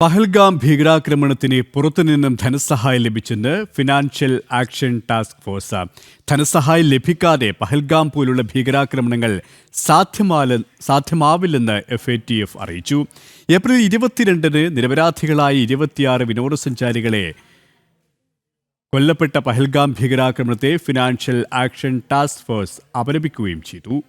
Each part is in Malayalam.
പഹൽഗാം ഭീകരാക്രമണത്തിന് പുറത്തുനിന്നും ധനസഹായം ലഭിച്ചെന്ന് ഫിനാൻഷ്യൽ ആക്ഷൻ ടാസ്ക് ഫോഴ്സ്. ധനസഹായം ലഭിക്കാതെ പഹൽഗാം പോലുള്ള ഭീകരാക്രമണങ്ങൾ സാധ്യമാവില്ലെന്ന് എഫ് എ ടി എഫ് അറിയിച്ചു. ഏപ്രിൽ ഇരുപത്തിരണ്ടിന് നിരപരാധികളായ ഇരുപത്തിയാറ് വിനോദസഞ്ചാരികളെ കൊല്ലപ്പെട്ട പഹൽഗാം ഭീകരാക്രമണത്തെ ഫിനാൻഷ്യൽ ആക്ഷൻ ടാസ്ക് ഫോഴ്സ് അപലപിക്കുകയും ചെയ്തു.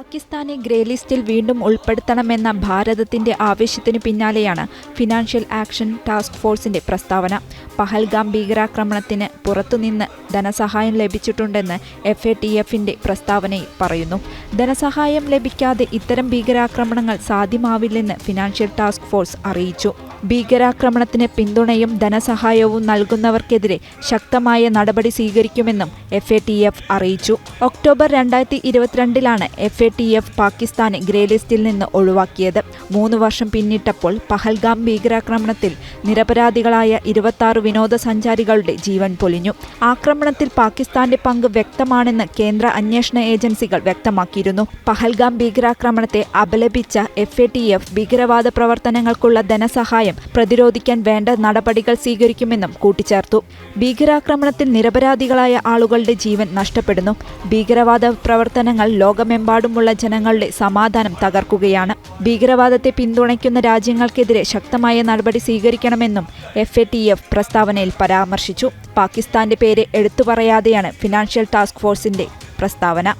പാകിസ്ഥാനെ ഗ്രേ ലിസ്റ്റിൽ വീണ്ടും ഉൾപ്പെടുത്തണമെന്ന ഭാരതത്തിന്റെ ആവശ്യത്തിന് പിന്നാലെയാണ് ഫിനാൻഷ്യൽ ആക്ഷൻ ടാസ്ക് ഫോഴ്സിന്റെ പ്രസ്താവന. പഹൽഗാം ഭീകരാക്രമണത്തിന് പുറത്തുനിന്ന് ധനസഹായം ലഭിച്ചിട്ടുണ്ടെന്ന് എഫ് എ ടി എഫിന്റെ പ്രസ്താവനയിൽ പറയുന്നു. ധനസഹായം ലഭിക്കാതെ ഇത്തരം ഭീകരാക്രമണങ്ങൾ സാധ്യമാവില്ലെന്ന് ഫിനാൻഷ്യൽ ടാസ്ക് ഫോഴ്സ് അറിയിച്ചു. ഭീകരാക്രമണത്തിന് പിന്തുണയും ധനസഹായവും നൽകുന്നവർക്കെതിരെ ശക്തമായ നടപടി സ്വീകരിക്കുമെന്നും എഫ് എ ടി എഫ് അറിയിച്ചു. ഒക്ടോബർ രണ്ടായിരത്തി ഇരുപത്തിരണ്ടിലാണ് എഫ് എ ടി എഫ് പാകിസ്ഥാനെ ഗ്രേ ലിസ്റ്റിൽ നിന്ന് ഒഴിവാക്കിയത്. മൂന്ന് വർഷം പിന്നിട്ടപ്പോൾ പഹൽഗാം ഭീകരാക്രമണത്തിൽ നിരപരാധികളായ ഇരുപത്തി വിനോദസഞ്ചാരികളുടെ ജീവൻ പൊലിഞ്ഞു. ആക്രമണത്തിൽ പാകിസ്ഥാന്റെ പങ്ക് വ്യക്തമാണെന്ന് കേന്ദ്ര അന്വേഷണ ഏജൻസികൾ വ്യക്തമാക്കിയിരുന്നു. പഹൽഗാം ഭീകരാക്രമണത്തെ അപലപിച്ച എഫ് എ ടി എഫ് ഭീകരവാദ പ്രവർത്തനങ്ങൾക്കുള്ള ധനസഹായം പ്രതിരോധിക്കാൻ വേണ്ട നടപടികൾ സ്വീകരിക്കുമെന്നും കൂട്ടിച്ചേർത്തു. ഭീകരാക്രമണത്തിൽ നിരപരാധികളായ ആളുകളുടെ ജീവൻ നഷ്ടപ്പെടുന്നു. ഭീകരവാദ പ്രവർത്തനങ്ങൾ ലോകമെമ്പാടുമുള്ള ജനങ്ങളുടെ സമാധാനം തകർക്കുകയാണ്. ഭീകരവാദത്തെ പിന്തുണയ്ക്കുന്ന രാജ്യങ്ങൾക്കെതിരെ ശക്തമായ നടപടി സ്വീകരിക്കണമെന്നും എഫ് എ ടി എഫ് പ്രസ്താവനയിൽ പരാമർശിച്ചു. പാകിസ്ഥാന്റെ പേര് എടുത്തു പറയാതെയാണ് ഫിനാൻഷ്യൽ ടാസ്ക് ഫോഴ്സിന്റെ പ്രസ്താവന.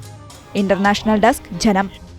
ഇന്റർനാഷണൽ ഡെസ്ക് ജനം.